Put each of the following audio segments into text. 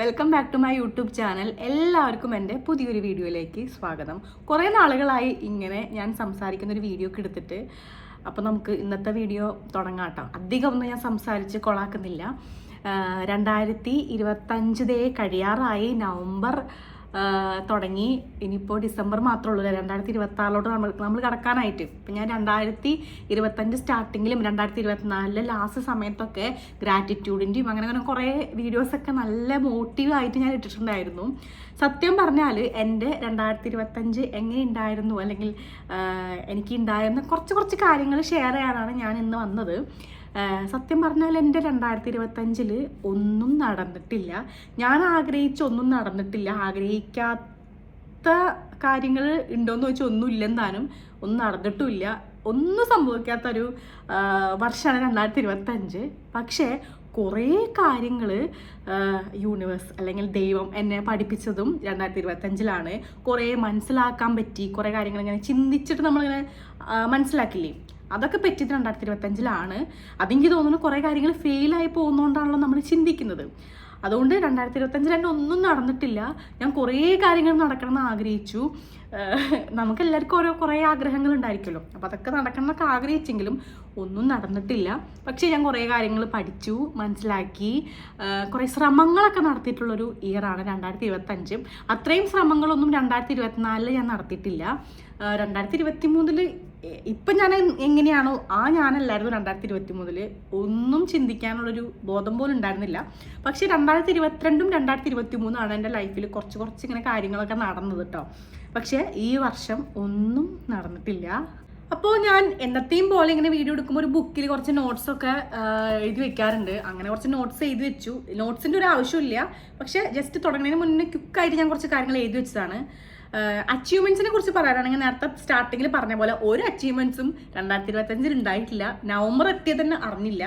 Welcome back to my YouTube channel എല്ലാവർക്കും എന്റെ പുതിയൊരു വീഡിയോയിലേക്ക് സ്വാഗതം. കുറേ നാളുകളായി ഇങ്ങനെ ഞാൻ സംസാരിക്കുന്ന ഒരു വീഡിയോ ഒക്കെ എടുത്തിട്ട് അപ്പോൾ നമുക്ക് ഇന്നത്തെ വീഡിയോ തുടങ്ങാം കേട്ടോ അധികം ഒന്നും ഞാൻ സംസാരിച്ച് കൊളാക്കുന്നില്ല. രണ്ടായിരത്തി ഇരുപത്തഞ്ച് ദേ കഴിയാറായി നവംബർ തുടങ്ങി. ഇനിയിപ്പോൾ ഡിസംബർ മാത്രമേ ഉള്ളൂ രണ്ടായിരത്തി ഇരുപത്തി ആറിലോട്ട് നമ്മൾ നമ്മൾ കടക്കാനായിട്ട്. ഇപ്പം ഞാൻ രണ്ടായിരത്തി ഇരുപത്തഞ്ച് സ്റ്റാർട്ടിങ്ങിലും രണ്ടായിരത്തി ഇരുപത്തിനാലിലെ ലാസ്റ്റ് സമയത്തൊക്കെ ഗ്രാറ്റിറ്റ്യൂഡിന്റെയും അങ്ങനെ അങ്ങനെ കുറേ വീഡിയോസൊക്കെ നല്ല മോട്ടീവായിട്ട് ഞാൻ ഇട്ടിട്ടുണ്ടായിരുന്നു. സത്യം പറഞ്ഞാൽ എന്റെ രണ്ടായിരത്തി ഇരുപത്തഞ്ച് എങ്ങനെ ഉണ്ടായിരുന്നു അല്ലെങ്കിൽ എനിക്ക് ഉണ്ടായിരുന്ന കുറച്ച് കുറച്ച് കാര്യങ്ങൾ ഷെയർ ചെയ്യാനാണ് ഞാൻ ഇന്ന് വന്നത്. സത്യം പറഞ്ഞാൽ എന്റെ രണ്ടായിരത്തി ഇരുപത്തഞ്ചിൽ ഒന്നും നടന്നിട്ടില്ല. ഞാൻ ആഗ്രഹിച്ച ഒന്നും നടന്നിട്ടില്ല. ആഗ്രഹിക്കാത്ത കാര്യങ്ങൾ ഉണ്ടോയെന്ന് ചോദിച്ചാൽ ഒന്നും ഇല്ലെന്നാലും ഒന്നും നടന്നിട്ടുമില്ല. ഒന്നും സംഭവിക്കാത്തൊരു വർഷമാണ് രണ്ടായിരത്തി ഇരുപത്തഞ്ച് പക്ഷേ കുറേ കാര്യങ്ങൾ യൂണിവേഴ്സ് അല്ലെങ്കിൽ ദൈവം എന്നെ പഠിപ്പിച്ചതും രണ്ടായിരത്തി ഇരുപത്തഞ്ചിലാണ് കുറേ മനസ്സിലാക്കാൻ പറ്റി കുറേ കാര്യങ്ങൾ ഇങ്ങനെ ചിന്തിച്ചിട്ട് നമ്മളിങ്ങനെ മനസ്സിലാക്കില്ലേ? അതൊക്കെ പറ്റിയത് രണ്ടായിരത്തി ഇരുപത്തഞ്ചിലാണ്. അതെനിക്ക് തോന്നുന്നു കുറേ കാര്യങ്ങൾ ഫെയിലായി പോകുന്നതുകൊണ്ടാണല്ലോ നമ്മൾ ചിന്തിക്കുന്നത്. അതുകൊണ്ട് രണ്ടായിരത്തി ഇരുപത്തഞ്ചിൽ എന്റെ ഒന്നും നടന്നിട്ടില്ല. ഞാൻ കുറേ കാര്യങ്ങൾ നടക്കണം എന്ന് ആഗ്രഹിച്ചു. നമുക്ക് എല്ലാവർക്കും ഓരോ കുറേ ആഗ്രഹങ്ങൾ ഉണ്ടായിരിക്കുമല്ലോ. അപ്പം അതൊക്കെ നടക്കണം എന്നൊക്കെ ആഗ്രഹിച്ചെങ്കിലും ഒന്നും നടന്നിട്ടില്ല. പക്ഷേ ഞാൻ കുറേ കാര്യങ്ങൾ പഠിച്ചു മനസ്സിലാക്കി. കുറേ ശ്രമങ്ങളൊക്കെ നടത്തിയിട്ടുള്ളൊരു ഇയറാണ് രണ്ടായിരത്തി ഇരുപത്തഞ്ച്. അത്രയും ശ്രമങ്ങളൊന്നും രണ്ടായിരത്തി ഇരുപത്തിനാലിൽ ഞാൻ നടത്തിയിട്ടില്ല. രണ്ടായിരത്തി ഇരുപത്തി മൂന്നിൽ ഇപ്പം ഞാൻ എങ്ങനെയാണോ ആ ഞാനല്ലായിരുന്നു രണ്ടായിരത്തി ഇരുപത്തി മൂന്നിൽ ഒന്നും ചിന്തിക്കാനുള്ളൊരു ബോധം പോലും ഉണ്ടായിരുന്നില്ല. പക്ഷേ രണ്ടായിരത്തി ഇരുപത്തിരണ്ടും രണ്ടായിരത്തി ഇരുപത്തി മൂന്നാണ് എന്റെ ലൈഫിൽ കുറച്ച് കുറച്ച് ഇങ്ങനെ കാര്യങ്ങളൊക്കെ നടന്നത് കേട്ടോ പക്ഷേ ഈ വർഷം ഒന്നും നടന്നിട്ടില്ല. അപ്പോൾ ഞാൻ എന്നത്തെയും പോലെ ഇങ്ങനെ വീഡിയോ എടുക്കുമ്പോൾ ഒരു ബുക്കിൽ കുറച്ച് നോട്ട്സൊക്കെ എഴുതി വെക്കാറുണ്ട്. അങ്ങനെ കുറച്ച് നോട്ട്സ് എഴുതി വെച്ചു. നോട്ട്സിന്റെ ഒരു ആവശ്യമില്ല പക്ഷേ ജസ്റ്റ് തുടങ്ങുന്നതിന് മുന്നേ ക്വിക്കായിട്ട് ഞാൻ കുറച്ച് കാര്യങ്ങൾ എഴുതി വെച്ചതാണ്. അച്ചീവ്മെന്റ്സിനെ കുറിച്ച് പറയാനാണെങ്കിൽ നേരത്തെ സ്റ്റാർട്ടിങ്ങിൽ പറഞ്ഞ പോലെ ഒരു അച്ചീവ്മെന്റ്സും രണ്ടായിരത്തി ഇരുപത്തഞ്ചിൽ ഉണ്ടായിട്ടില്ല. നവംബർ എത്തിയത് തന്നെ അറിഞ്ഞില്ല.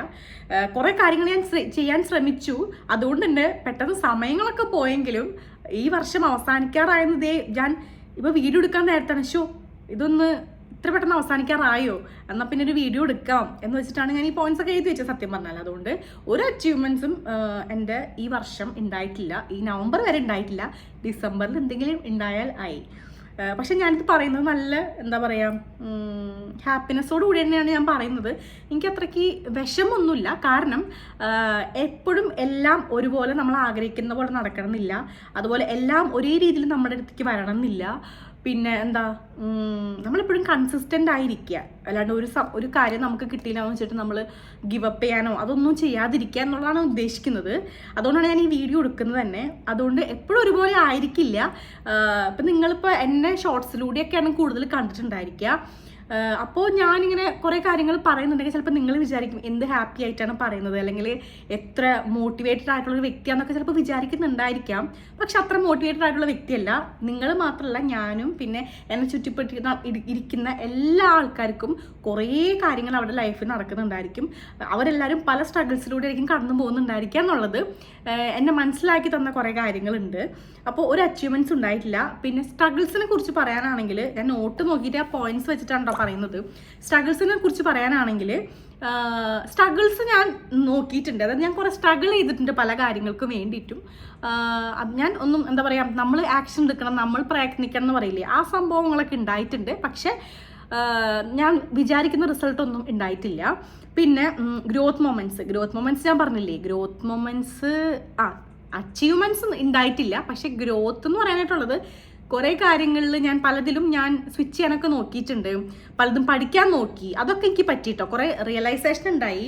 കുറേ കാര്യങ്ങൾ ഞാൻ ചെയ്യാൻ ശ്രമിച്ചു. അതുകൊണ്ട് തന്നെ പെട്ടെന്ന് സമയങ്ങളൊക്കെ പോയെങ്കിലും ഈ വർഷം അവസാനിക്കാറായെന്നതേ ഞാൻ ഇപ്പൊ വീഡിയോ എടുക്കാൻ നേരത്താണ്. ഷോ ഇതൊന്ന് ഇത്ര പെട്ടെന്ന് അവസാനിക്കാറായോ? എന്നാൽ പിന്നെ ഒരു വീഡിയോ എടുക്കാം എന്ന് വെച്ചിട്ടാണ് ഞാൻ ഈ പോയിന്റ്സ് ഒക്കെ എഴുതി വെച്ചത് സത്യം പറഞ്ഞാൽ അതുകൊണ്ട് ഒരു അച്ചീവ്മെന്റ്സും എന്റെ ഈ വർഷം ഉണ്ടായിട്ടില്ല. ഈ നവംബർ വരെ ഉണ്ടായിട്ടില്ല. ഡിസംബറിൽ എന്തെങ്കിലും ഉണ്ടായാൽ ആയി. പക്ഷെ ഞാനിത് പറയുന്നത് നല്ല എന്താ പറയുക ഹാപ്പിനെസ്സോട് കൂടി തന്നെയാണ് ഞാൻ പറയുന്നത്. എനിക്ക് അത്രയ്ക്ക് വിഷമൊന്നുമില്ല. കാരണം എപ്പോഴും എല്ലാം ഒരുപോലെ നമ്മൾ ആഗ്രഹിക്കുന്ന പോലെ നടക്കണമെന്നില്ല. അതുപോലെ എല്ലാം ഒരേ രീതിയിൽ നമ്മുടെ അടുത്തേക്ക് വരണം എന്നില്ല പിന്നെ എന്താ നമ്മളെപ്പോഴും കൺസിസ്റ്റന്റ് ആയിരിക്കുക. അല്ലാണ്ട് ഒരു ഒരു കാര്യം നമുക്ക് കിട്ടിയില്ല എന്ന് വെച്ചിട്ട് നമ്മൾ ഗിവ് അപ്പ് ചെയ്യാനോ അതൊന്നും ചെയ്യാതിരിക്കുക എന്നുള്ളതാണ് ഉദ്ദേശിക്കുന്നത്. അതുകൊണ്ടാണ് ഞാൻ ഈ വീഡിയോ എടുക്കുന്നത് തന്നെ. അതുകൊണ്ട് എപ്പോഴും ഒരുപോലെ ആയിരിക്കില്ല. ഇപ്പം നിങ്ങളിപ്പോൾ എന്നെ ഷോർട്സിലൂടെയൊക്കെയാണ് കൂടുതൽ കണ്ടിട്ടുണ്ടായിരിക്കുക. അപ്പോൾ ഞാനിങ്ങനെ കുറേ കാര്യങ്ങൾ പറയുന്നുണ്ടെങ്കിൽ ചിലപ്പോൾ നിങ്ങൾ വിചാരിക്കും എന്ത് ഹാപ്പി ആയിട്ടാണ് പറയുന്നത്. അല്ലെങ്കിൽ എത്ര മോട്ടിവേറ്റഡ് ആയിട്ടുള്ള ഒരു വ്യക്തിയാണെന്നൊക്കെ ചിലപ്പോൾ വിചാരിക്കുന്നുണ്ടായിരിക്കാം. പക്ഷെ അത്ര മോട്ടിവേറ്റഡ് ആയിട്ടുള്ള വ്യക്തിയല്ല. നിങ്ങൾ മാത്രമല്ല ഞാനും പിന്നെ എന്നെ ചുറ്റിപ്പെട്ടിരുന്ന ഇരിക്കുന്ന എല്ലാ ആൾക്കാർക്കും കുറേ കാര്യങ്ങൾ അവരുടെ ലൈഫിൽ നടക്കുന്നുണ്ടായിരിക്കും. അവരെല്ലാവരും പല സ്ട്രഗിൾസിലൂടെ ആയിരിക്കും കടന്നു പോകുന്നുണ്ടായിരിക്കുക എന്നുള്ളത് എന്നെ മനസ്സിലാക്കി തന്ന കുറേ കാര്യങ്ങളുണ്ട്. അപ്പോൾ ഒരു അച്ചീവ്മെന്റ്സ് ഉണ്ടായിട്ടില്ല. പിന്നെ സ്ട്രഗിൾസിനെ കുറിച്ച് പറയാനാണെങ്കിൽ ഞാൻ നോട്ട് നോക്കിയിട്ട് ആ പോയിന്റ്സ് വെച്ചിട്ടാണ് പറയുന്നത്. സ്ട്രഗിൾസിനെ കുറിച്ച് പറയാനാണെങ്കിൽ സ്ട്രഗിൾസ് ഞാൻ നോക്കിയിട്ടുണ്ട്. അതായത് ഞാൻ കുറേ സ്ട്രഗിൾ ചെയ്തിട്ടുണ്ട് പല കാര്യങ്ങൾക്കും വേണ്ടിയിട്ടും. ഞാൻ ഒന്നും എന്താ പറയുക നമ്മൾ ആക്ഷൻ എടുക്കണം നമ്മൾ പ്രയത്നിക്കണം എന്ന് പറയില്ലേ? ആ സംഭവങ്ങളൊക്കെ ഉണ്ടായിട്ടുണ്ട്. പക്ഷേ ഞാൻ വിചാരിക്കുന്ന റിസൾട്ട് ഒന്നും ഉണ്ടായിട്ടില്ല. പിന്നെ ഗ്രോത്ത് മൊമെന്റ്സ് ഗ്രോത്ത് മൊമെന്റ്സ് ഞാൻ പറഞ്ഞില്ലേ? ഗ്രോത്ത് മൊമെന്റ്സ് ആ അച്ചീവ്മെന്റ്സ് ഉണ്ടായിട്ടില്ല. പക്ഷേ ഗ്രോത്ത് എന്ന് പറയാനായിട്ടുള്ളത് കുറേ കാര്യങ്ങളിൽ ഞാൻ പലതിലും ഞാൻ സ്വിച്ച് ചെയ്യാനൊക്കെ നോക്കിയിട്ടുണ്ട്. പലതും പഠിക്കാൻ നോക്കി. അതൊക്കെ എനിക്ക് പറ്റിയിട്ടോ? കുറേ റിയലൈസേഷൻ ഉണ്ടായി.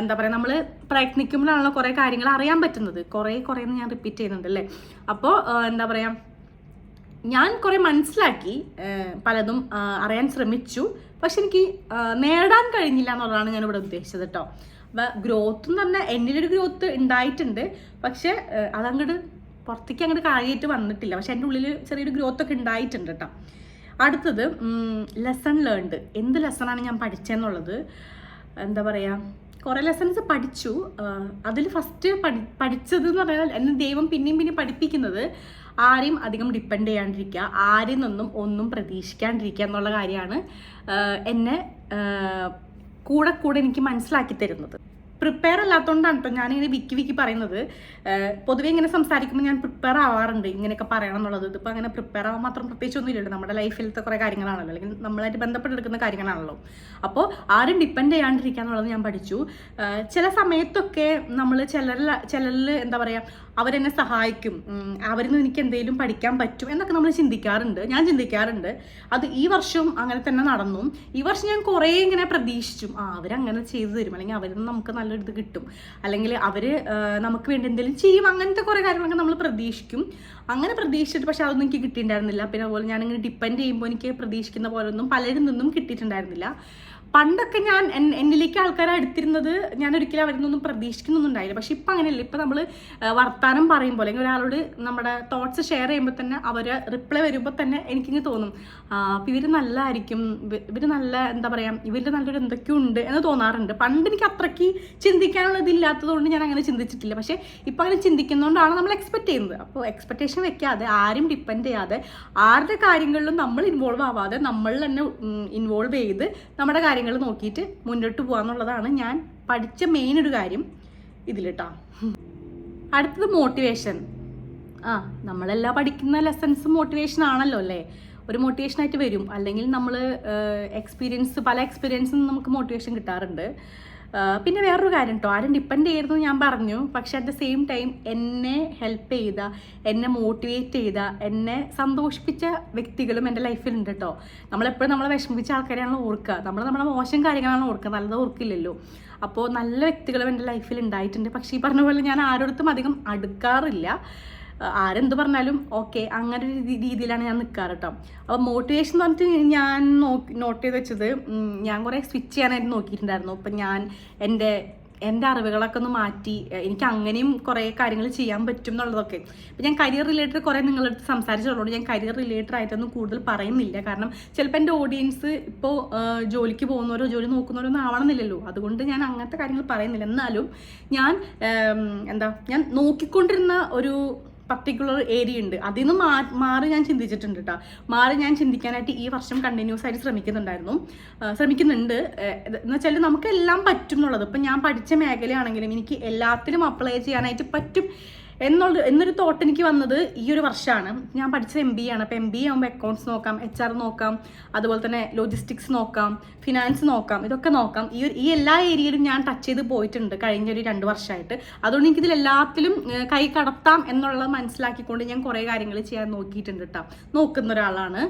എന്താ പറയുക നമ്മൾ പ്രയത്നിക്കുമ്പോഴാണല്ലോ കുറേ കാര്യങ്ങൾ അറിയാൻ പറ്റുന്നത്. കുറേ കുറേ ഞാൻ റിപ്പീറ്റ് ചെയ്യുന്നുണ്ട് അല്ലേ? അപ്പോൾ എന്താ പറയുക ഞാൻ കുറേ മനസ്സിലാക്കി പലതും അറിയാൻ ശ്രമിച്ചു. പക്ഷെ എനിക്ക് നേടാൻ കഴിഞ്ഞില്ല എന്നുള്ളതാണ് ഞാൻ ഇവിടെ ഉദ്ദേശിച്ചത് കേട്ടോ. ഗ്രോത്ത് എന്ന് പറഞ്ഞാൽ എന്നിലൊരു ഗ്രോത്ത് ഉണ്ടായിട്ടുണ്ട്. പക്ഷെ അതങ്ങോട്ട് പുറത്തേക്ക് അങ്ങോട്ട് കാര്യമായിട്ട് വന്നിട്ടില്ല. പക്ഷെ എന്റെ ഉള്ളിൽ ചെറിയൊരു ഗ്രോത്ത് ഒക്കെ ഉണ്ടായിട്ടുണ്ട് കേട്ടോ അടുത്തത് ലെസൺ ലേൺഡ് എന്ത് ലെസണാണ് ഞാൻ പഠിച്ചതെന്നുള്ളത് എന്താ പറയുക കുറേ ലെസൺസ് പഠിച്ചു. അതിൽ ഫസ്റ്റ് പഠി പഠിച്ചത് എന്ന് പറഞ്ഞാൽ എന്നെ ദൈവം പിന്നെയും പിന്നെയും പഠിപ്പിക്കുന്നത് ആരെയും അധികം ഡിപ്പെൻഡ് ചെയ്യാണ്ടിരിക്കുക ആരിൽ നിന്നും ഒന്നും പ്രതീക്ഷിക്കാണ്ടിരിക്കുക എന്നുള്ള കാര്യമാണ് എന്നെ കൂടെ കൂടെ എനിക്ക് മനസ്സിലാക്കി തരുന്നത്. പ്രിപ്പയർ അല്ലാത്തതുകൊണ്ടാണ് കേട്ടോ ഞാനിങ്ങനെ വിക്കി വിക്കി പറയുന്നത്. പൊതുവേ ഇങ്ങനെ സംസാരിക്കുമ്പോൾ ഞാൻ പ്രിപ്പയർ ആവാറുണ്ട് ഇങ്ങനെയൊക്കെ പറയണം എന്നുള്ളത്. ഇതിപ്പോൾ അങ്ങനെ പ്രിപ്പയർ ആവാൻ മാത്രം പ്രത്യേകിച്ചൊന്നും ഇല്ലല്ലോ നമ്മുടെ ലൈഫിലത്തെ കുറേ കാര്യങ്ങളാണല്ലോ. അല്ലെങ്കിൽ നമ്മളായിട്ട് ബന്ധപ്പെട്ടെടുക്കുന്ന കാര്യങ്ങളാണല്ലോ. അപ്പോൾ ആരും ഡിപ്പെൻഡ് ചെയ്യാണ്ടിരിക്കുക എന്നുള്ളത് ഞാൻ പഠിച്ചു. ചില സമയത്തൊക്കെ നമ്മൾ ചിലരിൽ ചിലരിൽ എന്താ പറയുക അവരെന്നെ സഹായിക്കും. അവരിൽ നിന്ന് എനിക്ക് എന്തെങ്കിലും പഠിക്കാൻ പറ്റും എന്നൊക്കെ നമ്മൾ ചിന്തിക്കാറുണ്ട്. ഞാൻ ചിന്തിക്കാറുണ്ട്. അത് ഈ വർഷവും അങ്ങനെ തന്നെ നടന്നു. ഈ വർഷം ഞാൻ കുറേ ഇങ്ങനെ പ്രതീക്ഷിച്ചു. ആ അവരങ്ങനെ ചെയ്തു തരും. അല്ലെങ്കിൽ അവരിൽ നിന്ന് നമുക്ക് നല്ലൊരു ഇത് കിട്ടും. അല്ലെങ്കിൽ അവർ നമുക്ക് വേണ്ടി എന്തെങ്കിലും ചെയ്യും. അങ്ങനത്തെ കുറേ കാര്യങ്ങളൊക്കെ നമ്മൾ പ്രതീക്ഷിക്കും. അങ്ങനെ പ്രതീക്ഷിച്ചിട്ട് പക്ഷെ അതൊന്നും എനിക്ക് കിട്ടിയിട്ടുണ്ടായിരുന്നില്ല. പിന്നെ അതുപോലെ ഞാനിങ്ങനെ ഡിപ്പെൻഡ് ചെയ്യുമ്പോൾ എനിക്ക് പ്രതീക്ഷിക്കുന്ന പോലെ ഒന്നും പലരിൽ നിന്നും കിട്ടിയിട്ടുണ്ടായിരുന്നില്ല. പണ്ടൊക്കെ ഞാൻ എന്നിലേക്ക് ആൾക്കാരെ അടുത്തിരുന്നത് ഞാൻ ഒരിക്കലും അവരിൽ നിന്നൊന്നും പ്രതീക്ഷിക്കുന്നൊന്നുണ്ടായില്ല. പക്ഷെ ഇപ്പം അങ്ങനെയല്ല. ഇപ്പം നമ്മൾ വർത്താനം പറയുമ്പോൾ അല്ലെങ്കിൽ ഒരാളോട് നമ്മുടെ തോട്ട്സ് ഷെയർ ചെയ്യുമ്പോൾ തന്നെ അവർ റിപ്ലൈ വരുമ്പോൾ തന്നെ എനിക്കിങ്ങനെ തോന്നും അപ്പം ഇവർ നല്ലതായിരിക്കും ഇവർ നല്ല എന്താ പറയുക ഇവരിൽ നല്ലൊരു എന്തൊക്കെയോ ഉണ്ട് എന്ന് തോന്നാറുണ്ട്. പണ്ട് എനിക്ക് അത്രയ്ക്ക് ചിന്തിക്കാനുള്ള ഇതില്ലാത്തതുകൊണ്ട് ഞാൻ അങ്ങനെ ചിന്തിച്ചിട്ടില്ല. പക്ഷേ ഇപ്പം അങ്ങനെ ചിന്തിക്കുന്നതുകൊണ്ടാണ് നമ്മൾ എക്സ്പെക്ട് ചെയ്യുന്നത്. അപ്പോൾ എക്സ്പെക്ടേഷൻ വെക്കാതെ ആരും ഡിപ്പെൻഡ് ചെയ്യാതെ ആരുടെ കാര്യങ്ങളിലും നമ്മൾ ഇൻവോൾവ് ആവാതെ നമ്മൾ തന്നെ ഇൻവോൾവ് ചെയ്ത് നമ്മുടെ കാര്യങ്ങൾ നോക്കിയിട്ട് മുന്നോട്ട് പോകാന്നുള്ളതാണ് ഞാൻ പഠിച്ച മെയിൻ ഒരു കാര്യം ഇതിലിട്ടാ. അടുത്തത് മോട്ടിവേഷൻ ആ നമ്മളെല്ലാം പഠിക്കുന്ന ലെസൺസ് മോട്ടിവേഷൻ ആണല്ലോ അല്ലേ? ഒരു മോട്ടിവേഷൻ ആയിട്ട് വരും. അല്ലെങ്കിൽ നമ്മൾ എക്സ്പീരിയൻസ് പല എക്സ്പീരിയൻസും നമുക്ക് മോട്ടിവേഷൻ കിട്ടാറുണ്ട്. പിന്നെ വേറൊരു കാര്യം കേട്ടോ ആരും ഡിപ്പെൻഡ് ചെയ്യരുത് ഞാൻ പറഞ്ഞു. പക്ഷെ അറ്റ് ദ സെയിം ടൈം എന്നെ ഹെൽപ്പ് ചെയ്ത എന്നെ മോട്ടിവേറ്റ് ചെയ്ത എന്നെ സന്തോഷിപ്പിച്ച വ്യക്തികളും എന്റെ ലൈഫിലുണ്ട് കേട്ടോ നമ്മളെപ്പോഴും നമ്മളെ വിഷമിപ്പിച്ച ആൾക്കാരെയാണ് ഓർക്കുക. നമ്മൾ നമ്മളെ മോശം കാര്യങ്ങളാണ് ഓർക്കുക. നല്ലത് ഓർക്കില്ലല്ലോ. അപ്പോൾ നല്ല വ്യക്തികളും എന്റെ ലൈഫിൽ ഉണ്ടായിട്ടുണ്ട്. പക്ഷേ ഈ പറഞ്ഞ പോലെ ഞാൻ ആരോടത്തും അധികം അടുക്കാറില്ല. ആരെന്ത് പറഞ്ഞാലും ഓക്കെ അങ്ങനെ ഒരു രീതിയിലാണ് ഞാൻ നിൽക്കാറ് കേട്ടോ അപ്പോൾ മോട്ടിവേഷൻ എന്ന് പറഞ്ഞിട്ട് ഞാൻ നോക്കി നോട്ട് ചെയ്ത് വെച്ചത് ഞാൻ കുറേ സ്വിച്ച് ചെയ്യാനായിട്ട് നോക്കിയിട്ടുണ്ടായിരുന്നു. അപ്പം ഞാൻ എന്റെ എന്റെ അറിവുകളൊക്കെ ഒന്ന് മാറ്റി എനിക്ക് അങ്ങനെയും കുറേ കാര്യങ്ങൾ ചെയ്യാൻ പറ്റും എന്നുള്ളതൊക്കെ. ഇപ്പം ഞാൻ കരിയർ റിലേറ്റഡ് കുറേ നിങ്ങളുടെ അടുത്ത് സംസാരിച്ചുള്ളതുകൊണ്ട് ഞാൻ കരിയർ റിലേറ്റഡ് ആയിട്ടൊന്നും കൂടുതൽ പറയുന്നില്ല. കാരണം ചിലപ്പോൾ എന്റെ ഓഡിയൻസ് ഇപ്പോൾ ജോലിക്ക് പോകുന്നവരോ ജോലി നോക്കുന്നവരോ ഒന്നും ആവണമെന്നില്ലല്ലോ. അതുകൊണ്ട് ഞാൻ അങ്ങനത്തെ കാര്യങ്ങൾ പറയുന്നില്ല. എന്നാലും ഞാൻ എന്താ ഞാൻ നോക്കിക്കൊണ്ടിരുന്ന ഒരു പർട്ടിക്കുലർ ഏരിയ ഉണ്ട്. അതിൽ നിന്ന് മാറി ഞാൻ ചിന്തിച്ചിട്ടുണ്ട് കേട്ടോ മാറി ഞാൻ ചിന്തിക്കാനായിട്ട് ഈ വർഷം കണ്ടിന്യൂസ് ആയിട്ട് ശ്രമിക്കുന്നുണ്ടായിരുന്നു. ശ്രമിക്കുന്നുണ്ട്. എന്ന് വെച്ചാൽ നമുക്ക് എല്ലാം പറ്റും എന്നുള്ളത്. ഇപ്പം ഞാൻ പഠിച്ച മേഖലയാണെങ്കിലും എനിക്ക് എല്ലാത്തിലും അപ്ലൈ ചെയ്യാനായിട്ട് പറ്റും. എന്നുള്ള എന്നൊരു തോട്ട് എനിക്ക് വന്നത് ഈ ഒരു വർഷമാണ്. ഞാൻ പഠിച്ചത് എം ബി ആണ്. അപ്പോൾ എം ബി ആകുമ്പോൾ അക്കൗണ്ട്സ് നോക്കാം എച്ച് ആർ നോക്കാം അതുപോലെ തന്നെ ലോജിസ്റ്റിക്സ് നോക്കാം ഫിനാൻസ് നോക്കാം ഇതൊക്കെ നോക്കാം. ഈ ഒരു ഈ എല്ലാ ഏരിയയിലും ഞാൻ ടച്ച് ചെയ്ത് പോയിട്ടുണ്ട് കഴിഞ്ഞ ഒരു രണ്ട് വർഷമായിട്ട് അതുകൊണ്ട് എനിക്കിതിൽ എല്ലാത്തിലും കൈ കടത്താം എന്നുള്ളത് മനസ്സിലാക്കിക്കൊണ്ട് ഞാൻ കുറേ കാര്യങ്ങൾ ചെയ്യാൻ നോക്കിയിട്ടുണ്ട് കേട്ടോ നോക്കുന്ന ഒരാളാണ്.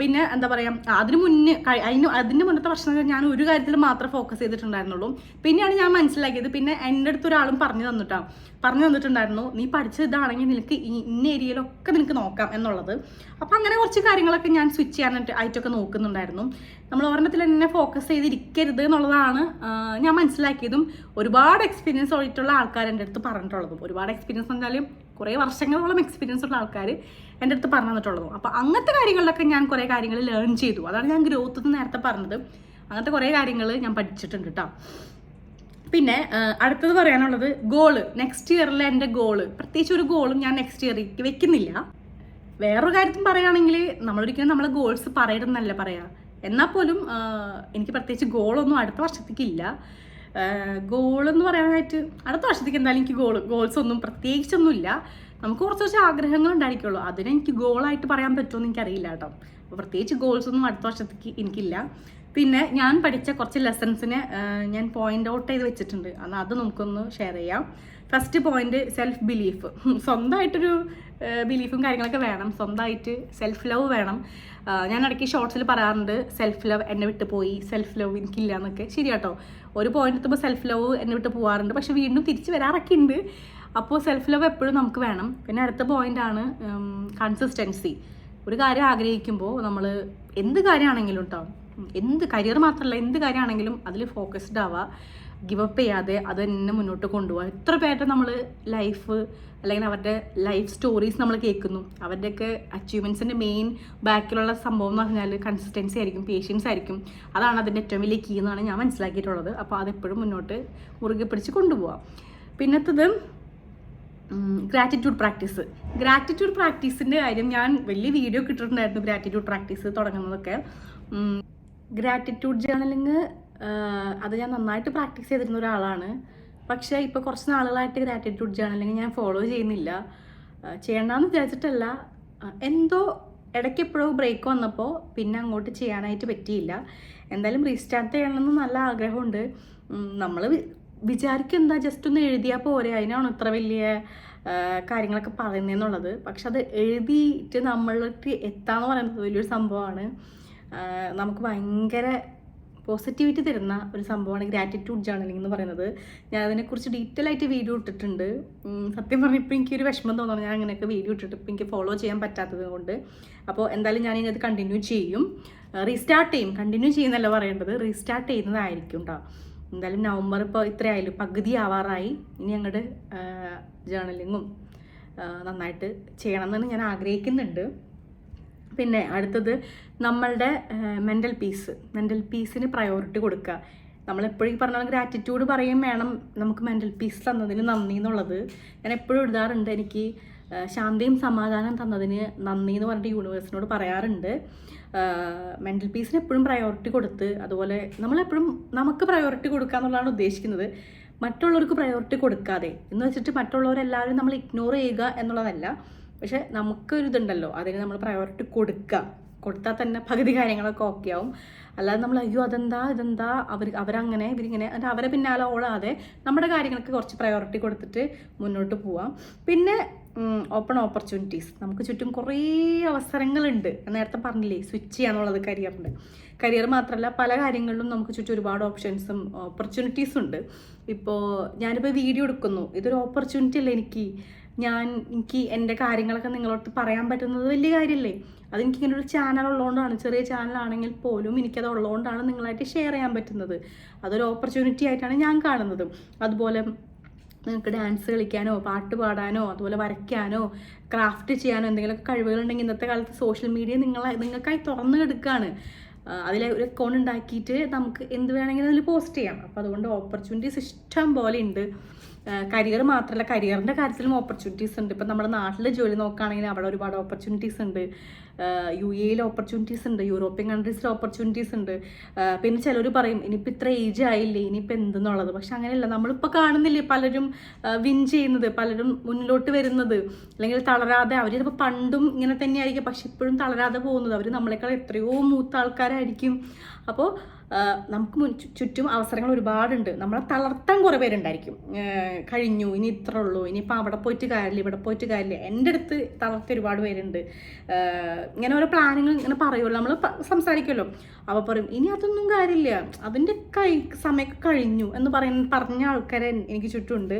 പിന്നെ എന്താ പറയുക അതിന് മുന്നേ അതിന് അതിന് മുന്നത്തെ വർഷം ഞാൻ ഒരു കാര്യത്തിൽ മാത്രം ഫോക്കസ് ചെയ്തിട്ടുണ്ടായിരുന്നുള്ളൂ. പിന്നെയാണ് ഞാൻ മനസ്സിലാക്കിയത്. പിന്നെ എന്റെ അടുത്ത് ഒരാളും പറഞ്ഞു തന്നിട്ടാണ് പറഞ്ഞു തന്നിട്ടുണ്ടായിരുന്നു നീ പഠിച്ചത് ഇതാണെങ്കിൽ നിനക്ക് ഇന്ന ഏരിയയിലൊക്കെ നിനക്ക് നോക്കാം എന്നുള്ളത്. അപ്പം അങ്ങനെ കുറച്ച് കാര്യങ്ങളൊക്കെ ഞാൻ സ്വിച്ച് ചെയ്യാനായിട്ട് ആയിട്ടൊക്കെ നോക്കുന്നുണ്ടായിരുന്നു. നമ്മൾ ഒരെണ്ണത്തിൽ എന്നെ ഫോക്കസ് ചെയ്തിരിക്കരുത് എന്നുള്ളതാണ് ഞാൻ മനസ്സിലാക്കിയതും ഒരുപാട് എക്സ്പീരിയൻസ് ആയിട്ടുള്ള ആൾക്കാർ എന്റെ അടുത്ത് പറഞ്ഞിട്ടുള്ളതും. ഒരുപാട് എക്സ്പീരിയൻസ് എന്തായാലും കുറേ വർഷങ്ങളോളം എക്സ്പീരിയൻസ് ഉള്ള ആൾക്കാർ എന്റെ അടുത്ത് പറഞ്ഞു തന്നിട്ടുള്ളതും. അപ്പോൾ അങ്ങനത്തെ കാര്യങ്ങളിലൊക്കെ ഞാൻ കുറേ കാര്യങ്ങൾ ലേൺ ചെയ്തു. അതാണ് ഞാൻ ഗ്രോത്ത് നേരത്തെ പറഞ്ഞത്. അങ്ങനത്തെ കുറേ കാര്യങ്ങൾ ഞാൻ പഠിച്ചിട്ടുണ്ട് കേട്ടോ പിന്നെ അടുത്തത് പറയാനുള്ളത് ഗോൾ നെക്സ്റ്റ് ഇയറിലെ എന്റെ ഗോൾ പ്രത്യേകിച്ച് ഒരു ഗോളും ഞാൻ നെക്സ്റ്റ് ഇയറിലേക്ക് വെക്കുന്നില്ല. വേറൊരു കാര്യത്തിൽ പറയുകയാണെങ്കിൽ നമ്മളൊരിക്കലും നമ്മളെ ഗോൾസ് പറയരുതെന്നല്ല പറയാ. എന്നാൽ പോലും എനിക്ക് പ്രത്യേകിച്ച് ഗോളൊന്നും അടുത്ത വർഷത്തേക്ക് ഇല്ല. ഗോൾ എന്ന് പറയാനായിട്ട് അടുത്ത വർഷത്തേക്ക് എന്തായാലും എനിക്ക് ഗോൾ ഗോൾസ് ഒന്നും പ്രത്യേകിച്ചൊന്നുമില്ല നമുക്ക് കുറച്ച് കുറച്ച് ആഗ്രഹങ്ങൾ ഉണ്ടായിരിക്കുള്ളൂ. അതിനെനിക്ക് ഗോളായിട്ട് പറയാൻ പറ്റുമെന്ന് എനിക്കറിയില്ല കേട്ടോ. അപ്പോൾ പ്രത്യേകിച്ച് ഗോൾസ് ഒന്നും അടുത്ത വർഷത്തേക്ക് എനിക്കില്ല. പിന്നെ ഞാൻ പഠിച്ച കുറച്ച് ലെസൺസിനെ ഞാൻ പോയിന്റ് ഔട്ട് ചെയ്ത് വെച്ചിട്ടുണ്ട്. എന്നാൽ അത് നമുക്കൊന്ന് ഷെയർ ചെയ്യാം. ഫസ്റ്റ് പോയിന്റ് സെൽഫ് ബിലീഫ് സ്വന്തമായിട്ടൊരു ബിലീഫും കാര്യങ്ങളൊക്കെ വേണം. സ്വന്തമായിട്ട് സെൽഫ് ലവ് വേണം ഞാൻ ഇടയ്ക്ക് ഷോർട്സിൽ പറയാറുണ്ട് സെൽഫ് ലവ് എന്നെ വിട്ട് പോയി. സെൽഫ് ലവ് എനിക്കില്ല എന്നൊക്കെ. ശരി കേട്ടോ. ഒരു പോയിന്റ് എത്തുമ്പോൾ സെൽഫ് ലവ് എന്നെ വിട്ട് പോകാറുണ്ട് പക്ഷെ വീണ്ടും തിരിച്ച് വരാറൊക്കെ ഉണ്ട് അപ്പോൾ സെൽഫ് ലവ് എപ്പോഴും നമുക്ക് വേണം. പിന്നെ അടുത്ത പോയിന്റാണ് കൺസിസ്റ്റൻസി ഒരു കാര്യം ആഗ്രഹിക്കുമ്പോൾ നമ്മൾ എന്ത് കാര്യമാണെങ്കിലും കേട്ടോ എന്ത് കരിയർ മാത്രമല്ല എന്ത് കാര്യമാണെങ്കിലും അതിൽ ഫോക്കസ്ഡ് ആവുക ഗിവ് അപ്പ് ചെയ്യാതെ അത് തന്നെ മുന്നോട്ട് കൊണ്ടുപോകുക എത്ര പേരുടെ നമ്മൾ ലൈഫ് അല്ലെങ്കിൽ അവരുടെ ലൈഫ് സ്റ്റോറീസ് നമ്മൾ കേൾക്കുന്നു. അവരുടെയൊക്കെ അച്ചീവ്മെന്റ്സിന്റെ മെയിൻ ബാക്കിലുള്ള സംഭവം എന്ന് പറഞ്ഞാൽ കൺസിസ്റ്റൻസി ആയിരിക്കും പേഷ്യൻസ് ആയിരിക്കും. അതാണ് അതിന്റെ ഏറ്റവും വലിയ കീ എന്നാണ് ഞാൻ മനസ്സിലാക്കിയിട്ടുള്ളത്. അപ്പോൾ അതെപ്പോഴും മുന്നോട്ട് മുറുകെ പിടിച്ച് കൊണ്ടുപോകാം പിന്നത്തത് ഗ്രാറ്റിറ്റ്യൂഡ് പ്രാക്ടീസ് ഗ്രാറ്റിറ്റ്യൂഡ് പ്രാക്ടീസിന്റെ കാര്യം ഞാൻ വലിയ വീഡിയോ കിട്ടിയിട്ടുണ്ടായിരുന്നു ഗ്രാറ്റിറ്റ്യൂഡ് പ്രാക്ടീസ് തുടങ്ങുന്നതൊക്കെ. ഗ്രാറ്റിറ്റ്യൂഡ് ജേണലിങ് അത് ഞാൻ നന്നായിട്ട് പ്രാക്ടീസ് ചെയ്തിരുന്ന ഒരാളാണ്. പക്ഷേ ഇപ്പോൾ കുറച്ച് നാളുകളായിട്ട് ഗ്രാറ്റിറ്റ്യൂഡ് ജേണലിങ് ഞാൻ ഫോളോ ചെയ്യുന്നില്ല. ചെയ്യണമെന്ന് വിചാരിച്ചിട്ടല്ല. എന്തോ ഇടയ്ക്ക് എപ്പോഴോ ബ്രേക്ക് വന്നപ്പോൾ പിന്നെ അങ്ങോട്ട് ചെയ്യാനായിട്ട് പറ്റിയില്ല. എന്തായാലും റീസ്റ്റാർട്ട് ചെയ്യണമെന്ന് നല്ല ആഗ്രഹമുണ്ട്. നമ്മൾ വിചാരിക്കും എന്താ ജസ്റ്റ് ഒന്ന് എഴുതിയാൽ പോരെ. അതിനാണ് ഇത്ര വലിയ കാര്യങ്ങളൊക്കെ പറയുന്നതെന്നുള്ളത് പക്ഷെ അത് എഴുതിയിട്ട് നമ്മളിലേക്ക് എത്താന്ന് പറയുന്നത് വലിയൊരു സംഭവമാണ്. നമുക്ക് ഭയങ്കര പോസിറ്റിവിറ്റി തരുന്ന ഒരു സംഭവമാണ് ഗ്രാറ്റിറ്റ്യൂഡ് ജേർണലിംഗ് എന്ന് പറയുന്നത്. ഞാൻ അതിനെക്കുറിച്ച് ഡീറ്റെയിൽ ആയിട്ട് വീഡിയോ ഇട്ടിട്ടുണ്ട്. സത്യം പറഞ്ഞാൽ ഇപ്പോൾ എനിക്കൊരു വിഷമം തോന്നുന്നു. ഞാൻ അങ്ങനെയൊക്കെ വീഡിയോ ഇട്ടിട്ട് ഇപ്പോൾ എനിക്ക് ഫോളോ ചെയ്യാൻ പറ്റാത്തത് കൊണ്ട്. അപ്പോൾ എന്തായാലും ഞാൻ ഇനി അത് കണ്ടിന്യൂ ചെയ്യും. റീസ്റ്റാർട്ട് ചെയ്യും. കണ്ടിന്യൂ ചെയ്യുന്നല്ല പറയേണ്ടത്. റീസ്റ്റാർട്ട് ചെയ്യുന്നതായിരിക്കും കേട്ടോ എന്തായാലും നവംബർ ഇപ്പോൾ ഇത്രയായാലും പകുതി ആവാറായി. ഇനി അങ്ങോട്ട് ജേർണലിങ്ങും നന്നായിട്ട് ചെയ്യണമെന്ന് ഞാൻ ആഗ്രഹിക്കുന്നുണ്ട്. പിന്നെ അടുത്തത് നമ്മളുടെ മെന്റൽ പീസ് മെന്റൽ പീസിന് പ്രയോറിറ്റി കൊടുക്കുക. നമ്മളെപ്പോഴും ഈ പറഞ്ഞ ഗ്രാറ്റിറ്റ്യൂഡ് പറയും വേണം നമുക്ക് മെന്റൽ പീസ് തന്നതിന് നന്ദി എന്നുള്ളത്. ഞാൻ എപ്പോഴും എഴുതാറുണ്ട് എനിക്ക് ശാന്തിയും സമാധാനം തന്നതിന് നന്ദി എന്ന് പറഞ്ഞിട്ട് യൂണിവേഴ്സിനോട് പറയാറുണ്ട്. മെന്റൽ പീസിന് എപ്പോഴും പ്രയോറിറ്റി കൊടുത്ത് അതുപോലെ നമ്മളെപ്പോഴും നമുക്ക് പ്രയോറിറ്റി കൊടുക്കുക എന്നുള്ളതാണ് ഉദ്ദേശിക്കുന്നത്. മറ്റുള്ളവർക്ക് പ്രയോറിറ്റി കൊടുക്കാതെ എന്ന് വെച്ചിട്ട് മറ്റുള്ളവരെല്ലാവരും നമ്മൾ ഇഗ്നോർ ചെയ്യുക എന്നുള്ളതല്ല. പക്ഷെ നമുക്കൊരിതുണ്ടല്ലോ അതിന് നമ്മൾ പ്രയോറിറ്റി കൊടുക്കുക കൊടുത്താൽ തന്നെ പകുതി കാര്യങ്ങളൊക്കെ ഓക്കെ ആവും. അല്ലാതെ നമ്മൾ അയ്യോ അതെന്താ ഇതെന്താ അവർ അവരങ്ങനെ ഇവരിങ്ങനെ എന്നിട്ട് അവരെ പിന്നാലെ ഓളാതെ നമ്മുടെ കാര്യങ്ങൾക്ക് കുറച്ച് പ്രയോറിറ്റി കൊടുത്തിട്ട് മുന്നോട്ട് പോവാം. പിന്നെ ഓപ്പൺ ഓപ്പർച്യൂണിറ്റീസ് നമുക്ക് ചുറ്റും കുറേ അവസരങ്ങളുണ്ട്. നേരത്തെ പറഞ്ഞില്ലേ സ്വിച്ച് ചെയ്യാന്നുള്ളത് കരിയറിന്റെ കരിയർ മാത്രമല്ല പല കാര്യങ്ങളിലും നമുക്ക് ചുറ്റും ഒരുപാട് ഓപ്ഷൻസും ഓപ്പർച്യൂണിറ്റീസും ഉണ്ട്. ഇപ്പോൾ ഞാനിപ്പോൾ വീഡിയോ എടുക്കുന്നു. ഇതൊരു ഓപ്പർച്യൂണിറ്റി അല്ലേ എനിക്ക്? ഞാൻ എനിക്ക് എന്റെ കാര്യങ്ങളൊക്കെ നിങ്ങളോട് പറയാൻ പറ്റുന്നത് വലിയ കാര്യമല്ലേ? അതെനിക്ക് ഇങ്ങനെ ഒരു ചാനൽ ഉള്ളതുകൊണ്ടാണ് ചെറിയ ചാനലാണെങ്കിൽ പോലും എനിക്കത് ഉള്ളതുകൊണ്ടാണ് നിങ്ങളായിട്ട് ഷെയർ ചെയ്യാൻ പറ്റുന്നത്. അതൊരു ഓപ്പർച്യൂണിറ്റി ആയിട്ടാണ് ഞാൻ കാണുന്നത്. അതുപോലെ നിങ്ങൾക്ക് ഡാൻസ് കളിക്കാനോ പാട്ട് പാടാനോ അതുപോലെ വരയ്ക്കാനോ ക്രാഫ്റ്റ് ചെയ്യാനോ എന്തെങ്കിലുമൊക്കെ കഴിവുകളുണ്ടെങ്കിൽ ഇന്നത്തെ കാലത്ത് സോഷ്യൽ മീഡിയ നിങ്ങളെ നിങ്ങൾക്കായി തുറന്നു കിടക്കുകയാണ് അതിൽ ഒരു അക്കൗണ്ട് ഉണ്ടാക്കിയിട്ട് നമുക്ക് എന്ത് വേണമെങ്കിലും അതിൽ പോസ്റ്റ് ചെയ്യാം. അപ്പോൾ അതുകൊണ്ട് ഓപ്പർച്യൂണിറ്റീസ് ഇഷ്ടം പോലെ ഉണ്ട്. കരിയർ മാത്രമല്ല കരിയറിന്റെ കാര്യത്തിലും ഓപ്പർച്യൂണിറ്റീസ് ഉണ്ട്. ഇപ്പം നമ്മുടെ നാട്ടിൽ ജോലി നോക്കുകയാണെങ്കിൽ അവിടെ ഒരുപാട് ഓപ്പർച്യൂണിറ്റീസ് ഉണ്ട്. യു എയിൽ ഓപ്പർച്യൂണിറ്റീസ് ഉണ്ട് യൂറോപ്യൻ കൺട്രീസിൽ ഓപ്പർച്യൂണിറ്റീസ് ഉണ്ട്. പിന്നെ ചിലർ പറയും ഇനിയിപ്പോൾ ഇത്ര ഏജ് ആയില്ലേ ഇനിയിപ്പോൾ എന്തെന്നുള്ളത്? പക്ഷെ അങ്ങനെയല്ല നമ്മളിപ്പോൾ കാണുന്നില്ലേ പലരും വിൻ ചെയ്യുന്നത് പലരും മുന്നിലോട്ട് വരുന്നത്. അല്ലെങ്കിൽ തളരാതെ അവർ ചിലപ്പോൾ പണ്ടും ഇങ്ങനെ തന്നെയായിരിക്കും പക്ഷെ ഇപ്പോഴും തളരാതെ പോകുന്നത്. അവർ നമ്മളെക്കാൾ എത്രയോ മൂത്ത ആൾക്കാരായിരിക്കും. അപ്പോൾ നമുക്ക് ചുറ്റും അവസരങ്ങൾ ഒരുപാടുണ്ട്. നമ്മളെ തളർത്താൻ കുറേ പേരുണ്ടായിരിക്കും. കഴിഞ്ഞു ഇനി ഇത്ര ഉള്ളൂ ഇനിയിപ്പോൾ അവിടെ പോയിട്ട് കാര്യമില്ല ഇവിടെ പോയിട്ട് കാര്യമില്ല. എന്റെ അടുത്ത് തളർത്തി ഒരുപാട് പേരുണ്ട്. ഇങ്ങനെ ഓരോ പ്ലാനുകൾ ഇങ്ങനെ പറയുമല്ലോ. നമ്മൾ സംസാരിക്കുമല്ലോ. അപ്പോൾ പറയും ഇനി അതൊന്നും കാര്യമില്ല. അതിന്റെ കൈ സമയമൊക്കെ കഴിഞ്ഞു എന്ന് പറയുന്ന പറഞ്ഞ ആൾക്കാരെ എനിക്ക് ചുറ്റുമുണ്ട്.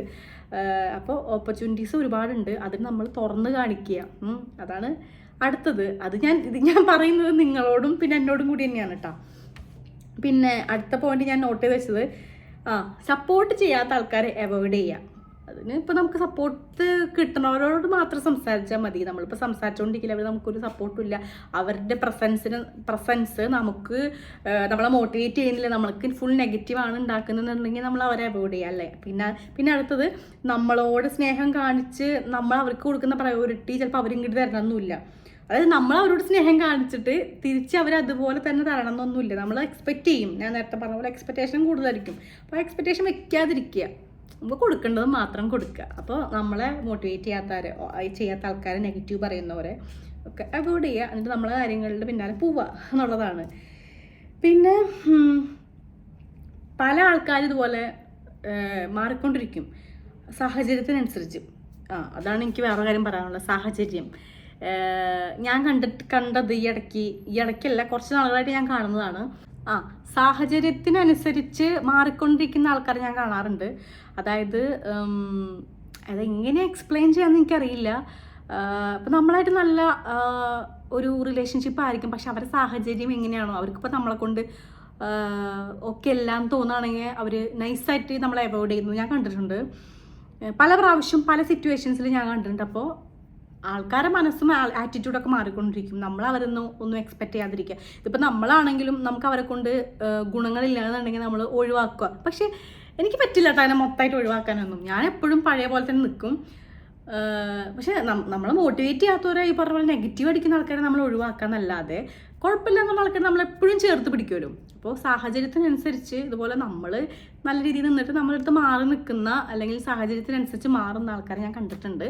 അപ്പോൾ ഓപ്പർച്യൂണിറ്റീസ് ഒരുപാടുണ്ട്. അതിന് നമ്മൾ തുറന്ന് കാണിക്കുക. അതാണ് അടുത്തത്. അത് ഞാൻ ഇത് ഞാൻ പറയുന്നത് നിങ്ങളോടും പിന്നെ എന്നോടും കൂടി തന്നെയാണ് കേട്ടോ. പിന്നെ അടുത്ത പോയിന്റ് ഞാൻ നോട്ട് ചെയ്ത് വെച്ചത് ആ സപ്പോർട്ട് ചെയ്യാത്ത ആൾക്കാരെ അവോയ്ഡ് ചെയ്യുക അതിന് ഇപ്പോൾ നമുക്ക് സപ്പോർട്ട് കിട്ടുന്നവരോട് മാത്രം സംസാരിച്ചാൽ മതി. നമ്മളിപ്പോൾ സംസാരിച്ചുകൊണ്ടിരിക്കില്ല അവർ നമുക്കൊരു സപ്പോർട്ടും ഇല്ല. അവരുടെ പ്രസൻസിന് പ്രസൻസ് നമുക്ക് നമ്മളെ മോട്ടിവേറ്റ് ചെയ്യുന്നില്ല. നമ്മൾക്ക് ഫുൾ നെഗറ്റീവാണ് ഉണ്ടാക്കുന്നതെന്നുണ്ടെങ്കിൽ നമ്മൾ അവരെ അവോയ്ഡ് ചെയ്യുക അല്ലേ? പിന്നെ പിന്നെ അടുത്തത് നമ്മളോട് സ്നേഹം കാണിച്ച് നമ്മൾ അവർക്ക് കൊടുക്കുന്ന പ്രയോറിറ്റി ചിലപ്പോൾ അവരിങ്ങോട്ട് തരണമെന്നില്ല അതായത് നമ്മൾ അവരോട് സ്നേഹം കാണിച്ചിട്ട് തിരിച്ച് അവർ അതുപോലെ തന്നെ തരണം എന്നൊന്നുമില്ല. നമ്മൾ എക്സ്പെക്റ്റ് ചെയ്യും. ഞാൻ നേരത്തെ പറഞ്ഞ പോലെ എക്സ്പെക്റ്റേഷൻ കൂടുതലായിരിക്കും. അപ്പോൾ എക്സ്പെക്റ്റേഷൻ വെക്കാതിരിക്കുക. നമുക്ക് കൊടുക്കേണ്ടത് മാത്രം കൊടുക്കുക. അപ്പോൾ നമ്മളെ മോട്ടിവേറ്റ് ചെയ്യാത്തവരെ ഓ, ചെയ്യാത്ത ആൾക്കാരെ നെഗറ്റീവ് പറയുന്നവരെ ഒക്കെ അവോയ്ഡ് ചെയ്യുക. എന്നിട്ട് നമ്മളെ കാര്യങ്ങളുടെ പിന്നാലെ പോവുക എന്നുള്ളതാണ്. പിന്നെ പല ആൾക്കാരും ഇതുപോലെ മാറിക്കൊണ്ടിരിക്കും. സാഹചര്യത്തിനനുസരിച്ച്. ആ അതാണ് എനിക്ക് വേറെ കാര്യം പറയാനുള്ളത്. സാഹചര്യം. ഞാൻ കണ്ടിട്ട് കണ്ടത് ഈ ഇടയ്ക്ക് ഈ ഇടയ്ക്കല്ല കുറച്ച് നാളുകളായിട്ട് ഞാൻ കാണുന്നതാണ്. ആ സാഹചര്യത്തിനനുസരിച്ച് മാറിക്കൊണ്ടിരിക്കുന്ന ആൾക്കാർ ഞാൻ കാണാറുണ്ട്. അതായത് അതെങ്ങനെ എക്സ്പ്ലെയിൻ ചെയ്യാമെന്ന് എനിക്കറിയില്ല. ഇപ്പം നമ്മളായിട്ട് നല്ല ഒരു റിലേഷൻഷിപ്പ് ആയിരിക്കും. പക്ഷെ അവരുടെ സാഹചര്യം എങ്ങനെയാണോ അവർക്കിപ്പോൾ നമ്മളെ കൊണ്ട് ഒക്കെ എല്ലാം തോന്നുകയാണെങ്കിൽ അവർ നൈസായിട്ട് നമ്മളെ അവോയ്ഡ് ചെയ്യുന്നു. ഞാൻ കണ്ടിട്ടുണ്ട്. പല പ്രാവശ്യം പല സിറ്റുവേഷൻസിൽ ഞാൻ കണ്ടിട്ടുണ്ട്. അപ്പോൾ ആൾക്കാരെ മനസ്സും ആറ്റിറ്റ്യൂഡൊക്കെ മാറിക്കൊണ്ടിരിക്കും. നമ്മൾ അവരൊന്നും ഒന്നും എക്സ്പെക്ട് ചെയ്യാതിരിക്കുക. ഇതിപ്പോൾ നമ്മളാണെങ്കിലും നമുക്ക് അവരെ കൊണ്ട് ഗുണങ്ങളില്ലാന്നുണ്ടെങ്കിൽ നമ്മൾ ഒഴിവാക്കുക. പക്ഷേ എനിക്ക് പറ്റില്ല അതിനെ മൊത്തമായിട്ട് ഒഴിവാക്കാനൊന്നും. ഞാൻ എപ്പോഴും പഴയ പോലെ തന്നെ നിൽക്കും. പക്ഷേ നമ്മളെ മോട്ടിവേറ്റ് ചെയ്യാത്തവരെ ഈ പറഞ്ഞ പോലെ നെഗറ്റീവ് അടിക്കുന്ന ആൾക്കാരെ നമ്മൾ ഒഴിവാക്കാന്നല്ലാതെ കുഴപ്പമില്ല എന്നുള്ള നമ്മൾ എപ്പോഴും ചേർത്ത് പിടിക്കുമല്ലോ അപ്പോൾ സാഹചര്യത്തിനനുസരിച്ച് ഇതുപോലെ നമ്മൾ നല്ല രീതിയിൽ നിന്നിട്ട് നമ്മളടുത്ത് മാറി നിൽക്കുന്ന അല്ലെങ്കിൽ സാഹചര്യത്തിനനുസരിച്ച് മാറുന്ന ആൾക്കാരെ ഞാൻ കണ്ടിട്ടുണ്ട്.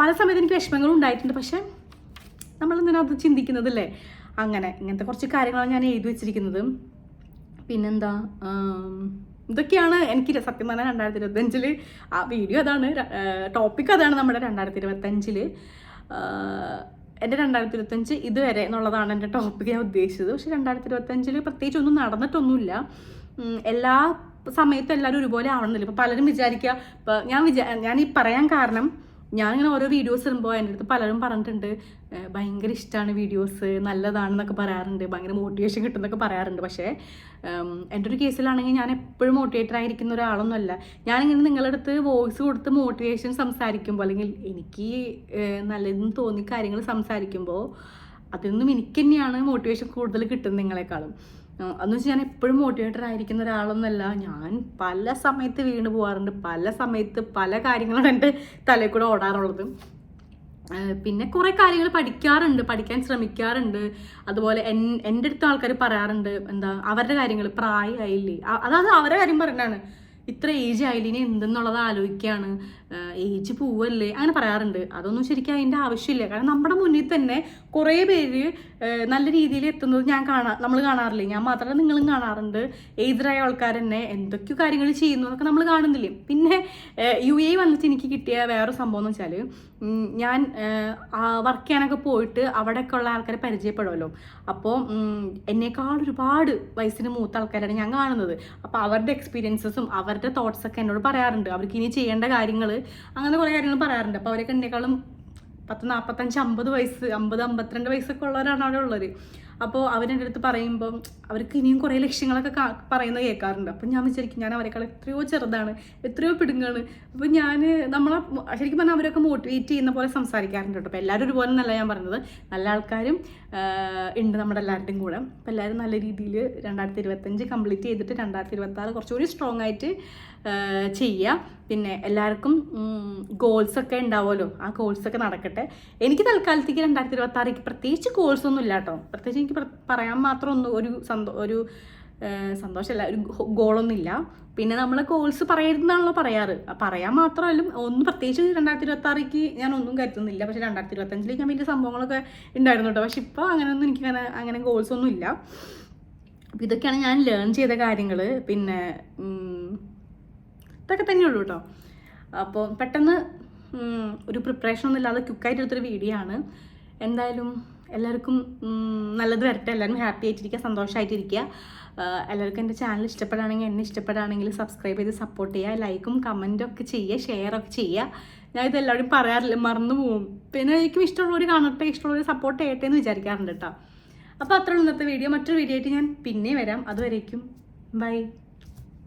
പല സമയത്ത് എനിക്ക് വിഷമങ്ങളും ഉണ്ടായിട്ടുണ്ട്. പക്ഷേ നമ്മളെന്തിനാ അത് ചിന്തിക്കുന്നതല്ലേ അങ്ങനെ ഇങ്ങനത്തെ കുറച്ച് കാര്യങ്ങളാണ് ഞാൻ എഴുതി വെച്ചിരിക്കുന്നത്. പിന്നെന്താ? ഇതൊക്കെയാണ് എനിക്ക് സത്യം പറഞ്ഞാൽ രണ്ടായിരത്തി ഇരുപത്തഞ്ചിൽ ആ വീഡിയോ അതാണ്. ടോപ്പിക് അതാണ് നമ്മുടെ രണ്ടായിരത്തി ഇരുപത്തഞ്ചിൽ. എന്റെ രണ്ടായിരത്തി ഇരുപത്തഞ്ച് ഇതുവരെ എന്നുള്ളതാണ് എന്റെ ടോപ്പിക് ഞാൻ ഉദ്ദേശിച്ചത്. പക്ഷെ രണ്ടായിരത്തി ഇരുപത്തഞ്ചിൽ പ്രത്യേകിച്ച് ഒന്നും നടന്നിട്ടൊന്നുമില്ല. എല്ലാ സമയത്തും എല്ലാവരും ഒരുപോലെ ആവണമെന്നില്ല. ഇപ്പോൾ പലരും വിചാരിക്കുക ഇപ്പം ഞാൻ വിചാ ഞാൻ ഈ പറയാൻ കാരണം ഞാനിങ്ങനെ ഓരോ വീഡിയോസ് ഇടുമ്പോൾ എന്റെ അടുത്ത് പലരും പറഞ്ഞിട്ടുണ്ട് ഭയങ്കര ഇഷ്ടമാണ് വീഡിയോസ് നല്ലതാണെന്നൊക്കെ പറയാറുണ്ട് ഭയങ്കര മോട്ടിവേഷൻ കിട്ടുമെന്നൊക്കെ പറയാറുണ്ട്. പക്ഷേ എന്റെ ഒരു കേസിലാണെങ്കിൽ ഞാൻ എപ്പോഴും മോട്ടിവേറ്റർ ആയിരിക്കുന്ന ഒരാളൊന്നുമല്ല. ഞാനിങ്ങനെ നിങ്ങളുടെ അടുത്ത് വോയിസ് കൊടുത്ത് മോട്ടിവേഷൻ സംസാരിക്കുമ്പോൾ അല്ലെങ്കിൽ എനിക്ക് നല്ലതെന്ന് തോന്നി കാര്യങ്ങൾ സംസാരിക്കുമ്പോൾ അതിൽ നിന്നും എനിക്ക് തന്നെയാണ് മോട്ടിവേഷൻ കൂടുതൽ കിട്ടുന്നത് നിങ്ങളെക്കാളും. അതെന്ന് വെച്ചാൽ ഞാൻ എപ്പോഴും മോട്ടിവേറ്റർ ആയിരിക്കുന്ന ഒരാളൊന്നുമല്ല ഞാൻ പല സമയത്ത് വീണ് പോകാറുണ്ട് പല സമയത്ത് പല കാര്യങ്ങളാണ് എന്റെ തലയിൽ കൂടെ ഓടാറുള്ളത്. പിന്നെ കുറേ കാര്യങ്ങൾ പഠിക്കാറുണ്ട്. പഠിക്കാൻ ശ്രമിക്കാറുണ്ട്. അതുപോലെ എൻ എന്റെ അടുത്ത ആൾക്കാർ പറയാറുണ്ട്. എന്താ അവരുടെ കാര്യങ്ങൾ പ്രായമായില്ലേ? അതായത് അവരുടെ കാര്യം പറഞ്ഞാണ് ഇത്ര ഏജ് ആയില്ലേ? ഇനി എന്തെന്നുള്ളത് ആലോചിക്കുകയാണ്. ഏജ് പോവല്ലേ? അങ്ങനെ പറയാറുണ്ട്. അതൊന്നും ശരിക്കും അതിന്റെ ആവശ്യമില്ല. കാരണം നമ്മുടെ മുന്നിൽ തന്നെ കുറേ പേര് നല്ല രീതിയിൽ എത്തുന്നത് ഞാൻ കാണാ നമ്മൾ കാണാറില്ലേ? ഞാൻ മാത്രമല്ല നിങ്ങളും കാണാറുണ്ട്. ഏജറായ ആൾക്കാർ തന്നെ എന്തൊക്കെയോ കാര്യങ്ങൾ ചെയ്യുന്നു എന്നൊക്കെ നമ്മൾ കാണുന്നില്ലേ? പിന്നെ യു എ വന്നിട്ട് എനിക്ക് കിട്ടിയ വേറെ സംഭവം എന്ന് വെച്ചാൽ ഞാൻ വർക്ക് ചെയ്യാനൊക്കെ പോയിട്ട് അവിടെയൊക്കെ ഉള്ള ആൾക്കാരെ പരിചയപ്പെടുമല്ലോ അപ്പോൾ എന്നേക്കാൾ ഒരുപാട് വയസ്സിന് മൂത്ത ആൾക്കാരാണ് ഞാൻ കാണുന്നത്. അപ്പോൾ അവരുടെ എക്സ്പീരിയൻസസും അവരുടെ തോട്ട്സൊക്കെ എന്നോട് പറയാറുണ്ട്. അവർക്ക് ഇനി ചെയ്യേണ്ട കാര്യങ്ങൾ അങ്ങനെ കുറേ കാര്യങ്ങൾ പറയാറുണ്ട്. അപ്പോൾ അവരൊക്കെ എന്നെക്കാളും പത്ത് നാൽപ്പത്തഞ്ച് അമ്പത് വയസ്സ് അമ്പത് അമ്പത്തിരണ്ട് വയസ്സൊക്കെ ഉള്ളവരാണ് അവിടെ ഉള്ളത്. അപ്പോൾ അവരെന്റെ അടുത്ത് പറയുമ്പോൾ അവർക്ക് ഇനിയും കുറേ ലക്ഷ്യങ്ങളൊക്കെ പറയുന്നത് കേൾക്കാറുണ്ട്. അപ്പം ഞാൻ വിചാരിക്കും ഞാൻ അവരെക്കാൾ എത്രയോ ചെറുതാണ് എത്രയോ പിടുങ്ങാണ്. അപ്പം ഞാൻ നമ്മളെ ശരിക്കും പറഞ്ഞാൽ അവരൊക്കെ മോട്ടിവേറ്റ് ചെയ്യുന്ന പോലെ സംസാരിക്കാറുണ്ട് കേട്ടോ. അപ്പോൾ എല്ലാവരും ഒരുപോലെ എന്നല്ല ഞാൻ പറഞ്ഞത്. നല്ല ആൾക്കാരും ഉണ്ട് നമ്മുടെ എല്ലാവരുടെയും കൂടെ. അപ്പോൾ എല്ലാവരും നല്ല രീതിയിൽ രണ്ടായിരത്തി ഇരുപത്തഞ്ച് കംപ്ലീറ്റ് ചെയ്തിട്ട് രണ്ടായിരത്തി ഇരുപത്തി ആറ് കുറച്ചുകൂടി സ്ട്രോങ് ആയിട്ട് ചെയ്യുക പിന്നെ എല്ലാവർക്കും ഗോൾസൊക്കെ ഉണ്ടാവുമല്ലോ. ആ ഗോൾസൊക്കെ നടക്കട്ടെ. എനിക്ക് തൽക്കാലത്തേക്ക് രണ്ടായിരത്തി ഇരുപത്താറേക്ക് പ്രത്യേകിച്ച് ഗോൾസ് ഒന്നും ഇല്ല കേട്ടോ പ്രത്യേകിച്ച് എനിക്ക് പറയാൻ മാത്രം ഒന്നും ഒരു സന്തോ ഒരു സന്തോഷമല്ല ഒരു ഗോളൊന്നുമില്ല. പിന്നെ നമ്മളെ ഗോൾസ് പറയരുതെന്നാണല്ലോ പറയാറ്. പറയാൻ മാത്രമല്ല ഒന്നും പ്രത്യേകിച്ച് രണ്ടായിരത്തി ഇരുപത്തി ആറേക്ക് ഞാൻ ഒന്നും കരുതുന്നില്ല. പക്ഷേ രണ്ടായിരത്തി ഇരുപത്തഞ്ചിലേക്ക് ഞാൻ വലിയ സംഭവങ്ങളൊക്കെ ഉണ്ടായിരുന്നു കേട്ടോ. പക്ഷെ ഇപ്പോൾ അങ്ങനെയൊന്നും എനിക്ക് അങ്ങനെ അങ്ങനെ ഗോൾസ് ഒന്നും ഇല്ല. അപ്പോൾ ഇതൊക്കെയാണ് ഞാൻ ലേൺ ചെയ്ത കാര്യങ്ങൾ പിന്നെ ഇതൊക്കെ തന്നെയുള്ളൂ കേട്ടോ. അപ്പോൾ പെട്ടെന്ന് ഒരു പ്രിപ്പറേഷൻ ഒന്നും ഇല്ലാതെ ക്വിക്കായിട്ട് എടുത്തൊരു വീഡിയോ ആണ്. എന്തായാലും എല്ലാവർക്കും നല്ലത് വരട്ടെ. എല്ലാവരും ഹാപ്പി ആയിട്ടിരിക്കുക സന്തോഷമായിട്ടിരിക്കുക എല്ലാവർക്കും എന്റെ ചാനൽ ഇഷ്ടപ്പെടുകയാണെങ്കിൽ എന്നെ ഇഷ്ടപ്പെടുകയാണെങ്കിൽ സബ്സ്ക്രൈബ് ചെയ്ത് സപ്പോർട്ട് ചെയ്യുക. ലൈക്കും കമന്റും ഒക്കെ ചെയ്യുക ഷെയർ ഒക്കെ ചെയ്യുക. ഞാൻ ഇത് എല്ലാവരും പറയാറില്ല മറന്നു പോകും. പിന്നെ എനിക്കും ഇഷ്ടമുള്ളവർ കാണട്ടെ ഇഷ്ടമുള്ളവർ സപ്പോർട്ട് ചെയ്യട്ടെ എന്ന് വിചാരിക്കാറുണ്ട് കേട്ടോ അപ്പോൾ അത്രയുള്ള ഇന്നത്തെ വീഡിയോ മറ്റൊരു വീഡിയോ ആയിട്ട് ഞാൻ പിന്നെ വരാം. അതുവരേക്കും ബൈ